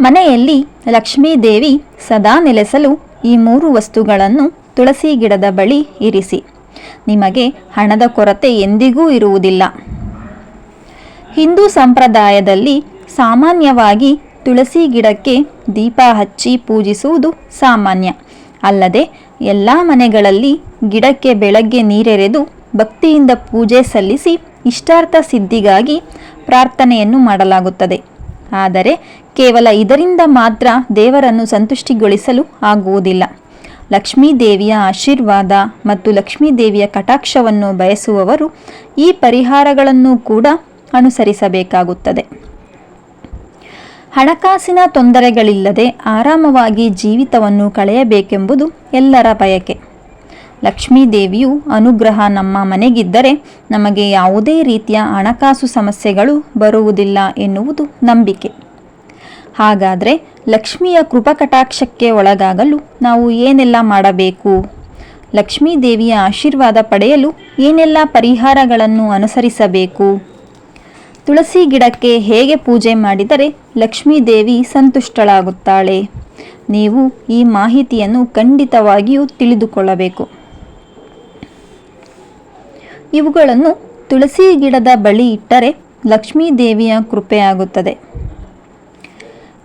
ಮನೆಯಲ್ಲಿ ಲಕ್ಷ್ಮೀದೇವಿ ಸದಾ ನೆಲೆಸಲು ಈ ಮೂರು ವಸ್ತುಗಳನ್ನು ತುಳಸಿ ಗಿಡದ ಬಳಿ ಇರಿಸಿ. ನಿಮಗೆ ಹಣದ ಕೊರತೆ ಎಂದಿಗೂ ಇರುವುದಿಲ್ಲ. ಹಿಂದೂ ಸಂಪ್ರದಾಯದಲ್ಲಿ ಸಾಮಾನ್ಯವಾಗಿ ತುಳಸಿ ಗಿಡಕ್ಕೆ ದೀಪ ಹಚ್ಚಿ ಪೂಜಿಸುವುದು ಸಾಮಾನ್ಯ. ಅಲ್ಲದೆ ಎಲ್ಲ ಮನೆಗಳಲ್ಲಿ ಗಿಡಕ್ಕೆ ಬೆಳಗ್ಗೆ ನೀರೆರೆದು ಭಕ್ತಿಯಿಂದ ಪೂಜೆ ಸಲ್ಲಿಸಿ ಇಷ್ಟಾರ್ಥ ಸಿದ್ಧಿಗಾಗಿ ಪ್ರಾರ್ಥನೆಯನ್ನು ಮಾಡಲಾಗುತ್ತದೆ. ಆದರೆ ಕೇವಲ ಇದರಿಂದ ಮಾತ್ರ ದೇವರನ್ನು ಸಂತುಷ್ಟಿಗೊಳಿಸಲು ಆಗುವುದಿಲ್ಲ. ಲಕ್ಷ್ಮೀದೇವಿಯ ಆಶೀರ್ವಾದ ಮತ್ತು ಲಕ್ಷ್ಮೀದೇವಿಯ ಕಟಾಕ್ಷವನ್ನು ಬಯಸುವವರು ಈ ಪರಿಹಾರಗಳನ್ನು ಕೂಡ ಅನುಸರಿಸಬೇಕಾಗುತ್ತದೆ. ಹಣಕಾಸಿನ ತೊಂದರೆಗಳಿಲ್ಲದೆ ಆರಾಮವಾಗಿ ಜೀವಿತವನ್ನು ಕಳೆಯಬೇಕೆಂಬುದು ಎಲ್ಲರ ಬಯಕೆ. ಲಕ್ಷ್ಮೀದೇವಿಯು ಅನುಗ್ರಹ ನಮ್ಮ ಮನೆಗಿದ್ದರೆ ನಮಗೆ ಯಾವುದೇ ರೀತಿಯ ಹಣಕಾಸು ಸಮಸ್ಯೆಗಳು ಬರುವುದಿಲ್ಲ ಎನ್ನುವುದು ನಂಬಿಕೆ. ಹಾಗಾದರೆ ಲಕ್ಷ್ಮಿಯ ಕೃಪಕಟಾಕ್ಷಕ್ಕೆ ಒಳಗಾಗಲು ನಾವು ಏನೆಲ್ಲ ಮಾಡಬೇಕು? ಲಕ್ಷ್ಮೀದೇವಿಯ ಆಶೀರ್ವಾದ ಪಡೆಯಲು ಏನೆಲ್ಲ ಪರಿಹಾರಗಳನ್ನು ಅನುಸರಿಸಬೇಕು? ತುಳಸಿ ಗಿಡಕ್ಕೆ ಹೇಗೆ ಪೂಜೆ ಮಾಡಿದರೆ ಲಕ್ಷ್ಮೀದೇವಿ ಸಂತುಷ್ಟಳಾಗುತ್ತಾಳೆ? ನೀವು ಈ ಮಾಹಿತಿಯನ್ನು ಖಂಡಿತವಾಗಿಯೂ ತಿಳಿದುಕೊಳ್ಳಬೇಕು. ಇವುಗಳನ್ನು ತುಳಸಿ ಗಿಡದ ಬಳಿ ಇಟ್ಟರೆ ಲಕ್ಷ್ಮೀದೇವಿಯ ಕೃಪೆಯಾಗುತ್ತದೆ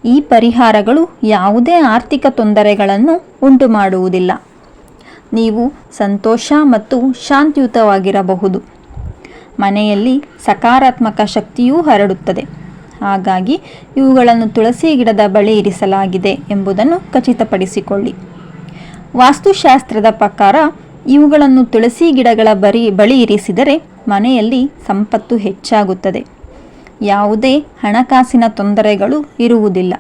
ಈ ಪರಿಹಾರಗಳು ಯಾವುದೇ ಆರ್ಥಿಕ ತೊಂದರೆಗಳನ್ನು ಉಂಟು ಮಾಡುವುದಿಲ್ಲ ನೀವು ಸಂತೋಷ ಮತ್ತು ಶಾಂತಿಯುತವಾಗಿರಬಹುದು. ಮನೆಯಲ್ಲಿ ಸಕಾರಾತ್ಮಕ ಶಕ್ತಿಯೂ ಹರಡುತ್ತದೆ. ಹಾಗಾಗಿ ಇವುಗಳನ್ನು ತುಳಸಿ ಗಿಡದ ಬಳಿ ಇರಿಸಲಾಗಿದೆ ಎಂಬುದನ್ನು ಖಚಿತಪಡಿಸಿಕೊಳ್ಳಿ. ವಾಸ್ತುಶಾಸ್ತ್ರದ ಪ್ರಕಾರ ಇವುಗಳನ್ನು ತುಳಸಿ ಗಿಡಗಳ ಬರಿ ಬಳಿ ಇರಿಸಿದರೆ ಮನೆಯಲ್ಲಿ ಸಂಪತ್ತು ಹೆಚ್ಚಾಗುತ್ತದೆ. ಯಾವುದೇ ಹಣಕಾಸಿನ ತೊಂದರೆಗಳು ಇರುವುದಿಲ್ಲ.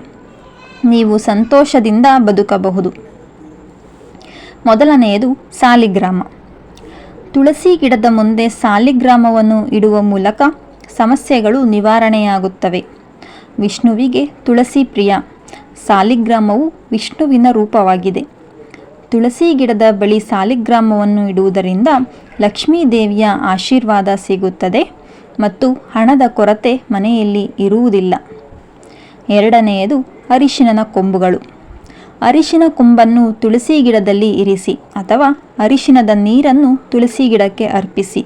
ನೀವು ಸಂತೋಷದಿಂದ ಬದುಕಬಹುದು. ಮೊದಲನೆಯದು ಸಾಲಿಗ್ರಾಮ. ತುಳಸಿ ಗಿಡದ ಮುಂದೆ ಸಾಲಿಗ್ರಾಮವನ್ನು ಇಡುವ ಮೂಲಕ ಸಮಸ್ಯೆಗಳು ನಿವಾರಣೆಯಾಗುತ್ತವೆ. ವಿಷ್ಣುವಿಗೆ ತುಳಸಿ ಪ್ರಿಯ. ಸಾಲಿಗ್ರಾಮವು ವಿಷ್ಣುವಿನ ರೂಪವಾಗಿದೆ. ತುಳಸಿ ಗಿಡದ ಬಳಿ ಸಾಲಿಗ್ರಾಮವನ್ನು ಇಡುವುದರಿಂದ ಲಕ್ಷ್ಮೀ ದೇವಿಯ ಆಶೀರ್ವಾದ ಸಿಗುತ್ತದೆ ಮತ್ತು ಹಣದ ಕೊರತೆ ಮನೆಯಲ್ಲಿ ಇರುವುದಿಲ್ಲ. ಎರಡನೆಯದು ಅರಿಶಿಣನ ಕೊಂಬುಗಳು. ಅರಿಶಿನ ಕೊಂಬನ್ನು ತುಳಸಿ ಗಿಡದಲ್ಲಿ ಇರಿಸಿ ಅಥವಾ ಅರಿಶಿನದ ನೀರನ್ನು ತುಳಸಿ ಗಿಡಕ್ಕೆ ಅರ್ಪಿಸಿ.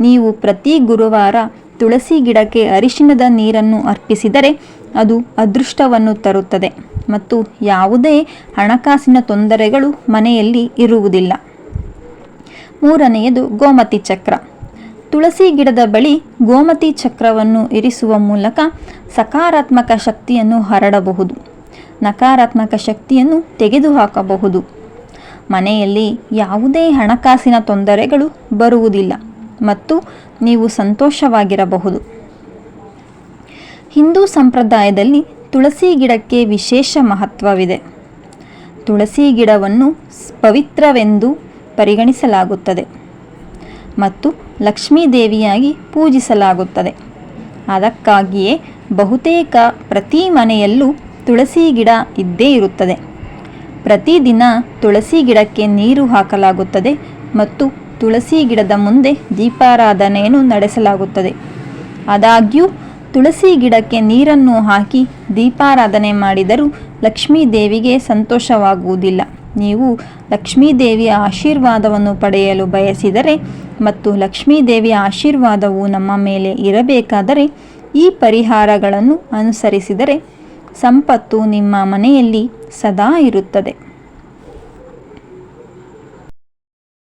ನೀವು ಪ್ರತಿ ಗುರುವಾರ ತುಳಸಿ ಗಿಡಕ್ಕೆ ಅರಿಶಿಣದ ನೀರನ್ನು ಅರ್ಪಿಸಿದರೆ ಅದು ಅದೃಷ್ಟವನ್ನು ತರುತ್ತದೆ. ಮತ್ತು ಯಾವುದೇ ಹಣಕಾಸಿನ ತೊಂದರೆಗಳು ಮನೆಯಲ್ಲಿ ಇರುವುದಿಲ್ಲ. ಮೂರನೆಯದು ಗೋಮತಿ ಚಕ್ರ. ತುಳಸಿ ಗಿಡದ ಬಳಿ ಗೋಮತಿ ಚಕ್ರವನ್ನು ಇರಿಸುವ ಮೂಲಕ ಸಕಾರಾತ್ಮಕ ಶಕ್ತಿಯನ್ನು ಹರಡಬಹುದು. ನಕಾರಾತ್ಮಕ ಶಕ್ತಿಯನ್ನು ತೆಗೆದುಹಾಕಬಹುದು. ಮನೆಯಲ್ಲಿ ಯಾವುದೇ ಹಣಕಾಸಿನ ತೊಂದರೆಗಳು ಬರುವುದಿಲ್ಲ ಮತ್ತು ನೀವು ಸಂತೋಷವಾಗಿರಬಹುದು. ಹಿಂದೂ ಸಂಪ್ರದಾಯದಲ್ಲಿ ತುಳಸಿ ಗಿಡಕ್ಕೆ ವಿಶೇಷ ಮಹತ್ವವಿದೆ. ತುಳಸಿ ಗಿಡವನ್ನು ಪವಿತ್ರವೆಂದು ಪರಿಗಣಿಸಲಾಗುತ್ತದೆ ಮತ್ತು ಲಕ್ಷ್ಮೀ ದೇವಿಯಾಗಿ ಪೂಜಿಸಲಾಗುತ್ತದೆ. ಅದಕ್ಕಾಗಿಯೇ ಬಹುತೇಕ ಪ್ರತಿ ಮನೆಯಲ್ಲೂ ತುಳಸಿ ಗಿಡ ಇದ್ದೇ ಇರುತ್ತದೆ. ಪ್ರತಿದಿನ ತುಳಸಿ ಗಿಡಕ್ಕೆ ನೀರು ಹಾಕಲಾಗುತ್ತದೆ ಮತ್ತು ತುಳಸಿ ಗಿಡದ ಮುಂದೆ ದೀಪಾರಾಧನೆಯನ್ನು ನಡೆಸಲಾಗುತ್ತದೆ. ಆದಾಗ್ಯೂ ತುಳಸಿ ಗಿಡಕ್ಕೆ ನೀರನ್ನು ಹಾಕಿ ದೀಪಾರಾಧನೆ ಮಾಡಿದರೂ ಲಕ್ಷ್ಮೀ ದೇವಿಗೆ ಸಂತೋಷವಾಗುವುದಿಲ್ಲ. ನೀವು ಲಕ್ಷ್ಮೀ ದೇವಿಯ ಆಶೀರ್ವಾದವನ್ನು ಪಡೆಯಲು ಬಯಸಿದರೆ ಮತ್ತು ಲಕ್ಷ್ಮೀ ದೇವಿಯ ಆಶೀರ್ವಾದವು ನಮ್ಮ ಮೇಲೆ ಇರಬೇಕಾದರೆ ಈ ಪರಿಹಾರಗಳನ್ನು ಅನುಸರಿಸಿದರೆ ಸಂಪತ್ತು ನಿಮ್ಮ ಮನೆಯಲ್ಲಿ ಸದಾ ಇರುತ್ತದೆ.